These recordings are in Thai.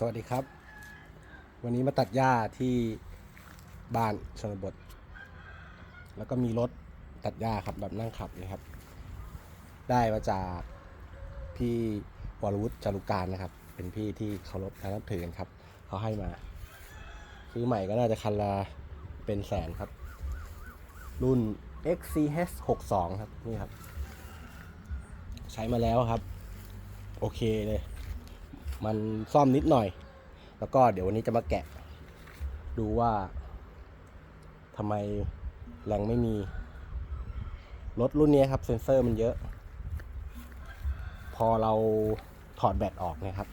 สวัสดีครับ วันนี้มาตัดหญ้าที่บ้านชนบท แล้วก็มีรถตัดหญ้าครับแบบนั่งขับเลยครับ ได้มาจากพี่วรวุฒิจารุการนะครับ เป็นพี่ที่เคารพและนับถือกันครับ เขาให้มาซื้อใหม่ก็น่าจะคันละเป็นแสนครับ รุ่น XCH 62ครับ นี่ครับ ใช้มาแล้วครับ โอเคเลย มันซ่อมนิดหน่อย แล้วก็เดี๋ยววันนี้จะมาแกะ ดูว่าทำไมแรงไม่มี รถรุ่นนี้ครับ เซ็นเซอร์มันเยอะ พอเราถอดแบตออกนะครับ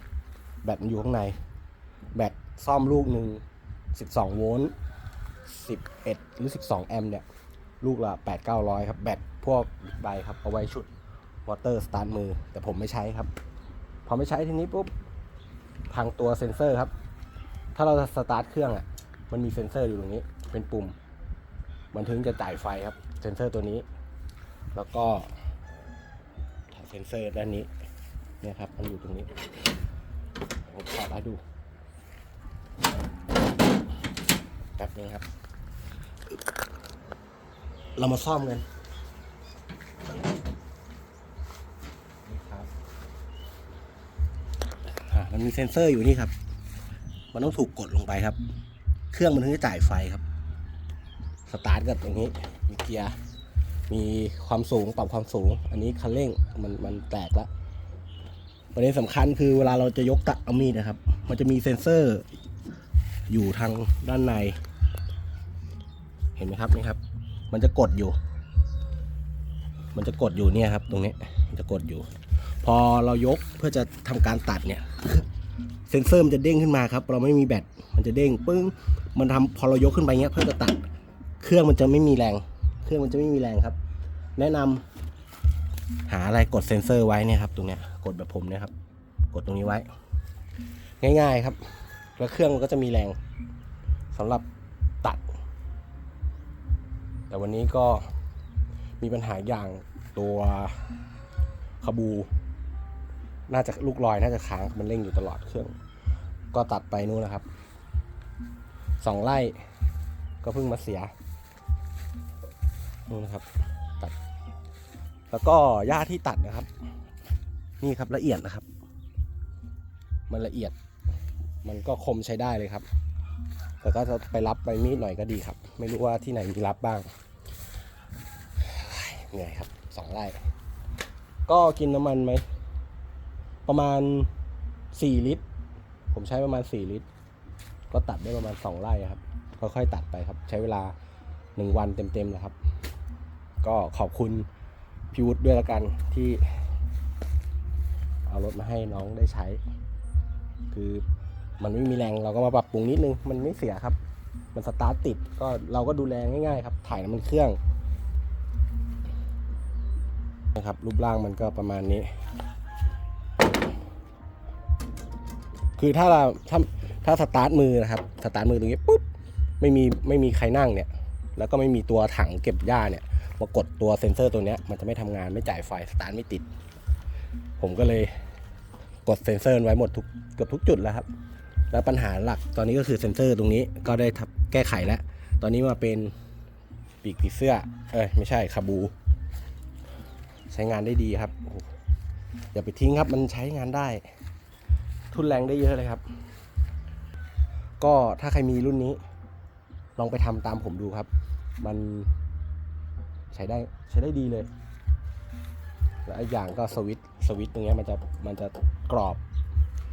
แบตมันอยู่ข้างใน แบตซ่อมลูกหนึ่ง12 โวลต์ 11 หรือ 12 แอมป์เนี่ย ลูกละ 8 900 ครับ แบตพวกบิ๊กไบครับ เอาไว้ชุดวอเตอร์สตาร์ทมือ แต่ผมไม่ใช้ครับ พอไม่ใช้ทีนี้ปุ๊บ ทางตัวเซ็นเซอร์ครับ ถ้าเราสตาร์ทเครื่องอะ มันมีเซ็นเซอร์อยู่ตรงนี้ เป็นปุ่ม มันถึงจะจ่ายไฟครับ เซ็นเซอร์ตัวนี้ แล้วก็เซ็นเซอร์ด้านนี้ เนี่ยครับ มันอยู่ตรงนี้ผมขอให้ดูแป๊บนึงครับ เรามาซ่อมกันครับ อ่า มันมีเซ็นเซอร์อยู่นี่ครับ มันต้องถูกกดลงไปครับ เครื่องมันถึงจะจ่ายไฟครับ สตาร์ทกับตรงนี้ มีเกียร์ มีความสูงปรับความสูง อันนี้คันเร่งมันมันแตกแล้วประเด็นสำคัญคือเวลาเราจะยกตะเอามีดนะครับ มันจะมีเซ็นเซอร์ อยู่ทางด้านใน เห็นไหมครับนี่ครับ มันจะกดอยู่ มันจะกดอยู่เนี่ยครับ ตรงนี้ มันจะกดอยู่ พอเรายกเพื่อจะทำการตัดเนี่ยเซ็นเซอร์มันจะเด้งขึ้นมาครับ เราไม่มีแบตมันจะเด้งปึ้งมันทำพอเรายกขึ้นไปเงี้ยเพื่อจะตัด เครื่องมันจะไม่มีแรง เครื่องมันจะไม่มีแรงครับ แนะนำหาอะไรกดเซ็นเซอร์ไว้เนี่ยครับ ตรงเนี้ยกดแบบผมเนี่ยครับ กดตรงนี้ไว้ ง่ายๆครับ แล้วเครื่องมันก็จะมีแรงสำหรับตัด แต่วันนี้ก็มีปัญหาอย่างตัวขบู น่าจะลูกลอยน่าจะค้างมันเร่งอยู่ตลอดเครื่อง ก็ตัดไปนู่นนะครับสองไร่ก็เพิ่งมาเสียนู่นนะครับ ตัด แล้วก็หญ้าที่ตัดนะครับ นี่ครับละเอียดนะครับ มันละเอียด มันก็คมใช้ได้เลยครับแต่ก็จะไปรับใบมีดหน่อยก็ดีครับ ไม่รู้ว่าที่ไหนมีรับบ้างเหนื่อยครับสองไร่ก็กินน้ำมันไหม ประมาณ 4 ลิตร ผมใช้ประมาณ 4 ลิตร ก็ตัดได้ประมาณ 2 ไร่ครับ ค่อยๆตัดไปครับ ใช้เวลา 1 วันเต็มๆแหละครับ ก็ขอบคุณพี่วุฒิด้วยละกันที่ เอารถมาให้น้องได้ใช้ คือมันไม่มีแรงเราก็มาปรับปรุงนิดนึง มันไม่เสียครับ มันสตาร์ทติดก็เราก็ดูแลง่ายๆครับ ถ่ายน้ำมันเครื่องนะครับรูปร่างมันก็ประมาณนี้ คือถ้าเราถ้าถ้าสตาร์ทมือนะครับสตาร์ทมือตรงนี้ปุ๊บไม่มีไม่มีใครนั่งเนี่ย แล้วก็ไม่มีตัวถังเก็บหญ้าเนี่ยมากดตัวเซ็นเซอร์ตัวเนี้ยมันจะไม่ทำงานไม่จ่ายไฟสตาร์ทไม่ติด ผมก็เลยกดเซ็นเซอร์ไว้หมดทุกเกือบทุกจุดแล้วครับ แล้วปัญหาหลักตอนนี้ก็คือเซ็นเซอร์ตรงนี้ก็ได้ทับแก้ไขแล้ว ตอนนี้มาเป็นปีกผีเสื้อ เอ้ยไม่ใช่คาบู ใช้งานได้ดีครับ อย่าไปทิ้งครับมันใช้งานได้ ทุนแรงได้เยอะเลยครับ ก็ถ้าใครมีรุ่นนี้ ลองไปทำตามผมดูครับ มันใช้ได้ใช้ได้ดีเลย และอีกอย่างก็สวิตสวิตตรงเนี้ยมันจะมันจะกรอบ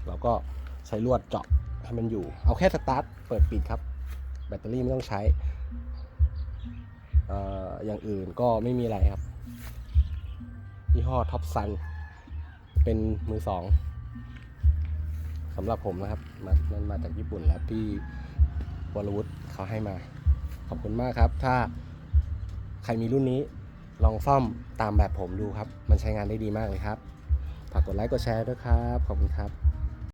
เราก็ใช้ลวดเจาะให้มันอยู่ เอาแค่สตาร์ทเปิดปิดครับ แบตเตอรี่ไม่ต้องใช้อออย่างอื่นก็ไม่มีอะไรครับยี่ห้อท็อปซันเป็นมือสอง สำหรับผมนะครับมันมาจากญี่ปุ่นแล้วพี่วรวุฒิเขาให้มา ขอบคุณมากครับ ถ้าใครมีรุ่นนี้ลองซ่อมตามแบบผมดูครับ มันใช้งานได้ดีมากเลยครับ ฝากกดไลค์กดแชร์ด้วยครับ ขอบคุณครับ